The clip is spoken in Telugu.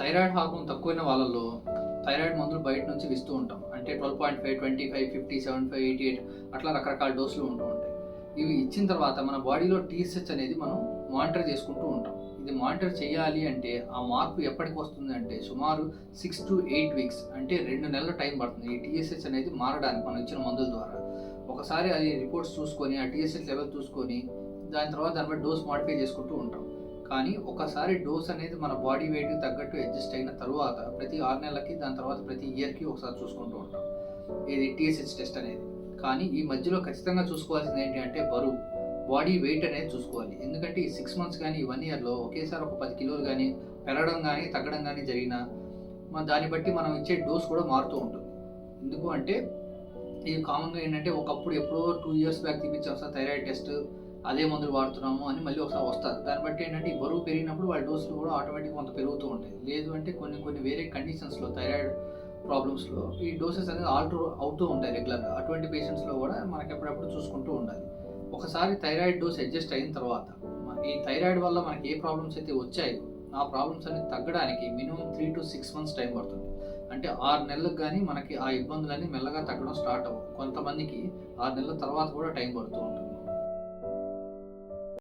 థైరాయిడ్ హార్మోన్ తక్కువైన వాళ్ళలో థైరాయిడ్ మందులు బయట నుంచి ఇస్తూ ఉంటాం. అంటే twelve point five twenty five fifty seven five eighty eight అట్లా రకరకాల డోసులు ఉంటూ ఉంటాయి. ఇవి ఇచ్చిన తర్వాత మన బాడీలో టీసెచ్ అనేది మనం మానిటర్ చేసుకుంటూ ఉంటాం. ఇది మానిటర్ చేయాలి అంటే ఆ మార్పు ఎప్పటికి వస్తుంది అంటే సుమారు సిక్స్ టు ఎయిట్ వీక్స్ అంటే రెండు నెలల టైం పడుతుంది ఈ టీఎస్హెచ్ అనేది మారడానికి మనం ఇచ్చిన మందుల ద్వారా. ఒకసారి అది రిపోర్ట్స్ చూసుకొని ఆ టీఎస్హెచ్ లెవెల్ చూసుకొని దాని తర్వాత దాని బట్టి డోస్ మాడిఫై చేసుకుంటూ ఉంటాం. కానీ ఒకసారి డోస్ అనేది మన బాడీ వెయిట్కి తగ్గట్టు అడ్జస్ట్ అయిన తర్వాత ప్రతి ఆరు నెలలకి దాని తర్వాత ప్రతి ఇయర్కి ఒకసారి చూసుకుంటూ ఉంటాం. ఇది టీఎస్హెచ్ టెస్ట్ అనేది. కానీ ఈ మధ్యలో ఖచ్చితంగా చూసుకోవాల్సింది ఏంటి అంటే బరువు. బాడీ వెయిట్ అనేది చూసుకోవాలి. ఎందుకంటే ఈ సిక్స్ మంత్స్ కానీ ఈ వన్ ఇయర్లో ఒకేసారి ఒక పది కిలోలు కానీ పెరగడం కానీ తగ్గడం కానీ జరిగినా మన దాన్ని బట్టి మనం ఇచ్చే డోస్ కూడా మారుతూ ఉంటుంది. ఎందుకు అంటే ఇది కామన్గా ఏంటంటే ఒకప్పుడు ఎప్పుడో టూ ఇయర్స్ బ్యాక్ తీపించాం సార్ థైరాయిడ్ టెస్ట్. అదే మందులు వాడుతున్నాము అని మళ్ళీ ఒకసారి వస్తారు. దాన్ని బట్టి ఏంటంటే ఈ బరువు పెరిగినప్పుడు వాళ్ళ డోసులు కూడా ఆటోమేటిక్గా కొంత పెరుగుతూ ఉంటాయి. లేదు అంటే కొన్ని కొన్ని వేరే కండిషన్స్లో థైరాయిడ్ ప్రాబ్లమ్స్లో ఈ డోసెస్ అనేది ఆల్టర్ అవుతూ ఉంటాయి రెగ్యులర్గా. అటువంటి పేషెంట్స్లో కూడా మనకి ఎప్పుడప్పుడు చూసుకుంటూ ఉండాలి. ఒకసారి థైరాయిడ్ డోస్ అడ్జస్ట్ అయిన తర్వాత ఈ థైరాయిడ్ వల్ల మనకి ఏ ప్రాబ్లమ్స్ అయితే వచ్చాయో ఆ ప్రాబ్లమ్స్ అన్ని తగ్గడానికి minimum three to six months time పడుతుంది. అంటే ఆరు నెలలకు కానీ మనకి ఆ ఇబ్బందులన్నీ మెల్లగా తగ్గడం స్టార్ట్ అవ్వవు. కొంతమందికి ఆరు నెలల తర్వాత కూడా టైం పడుతూ ఉంటుంది.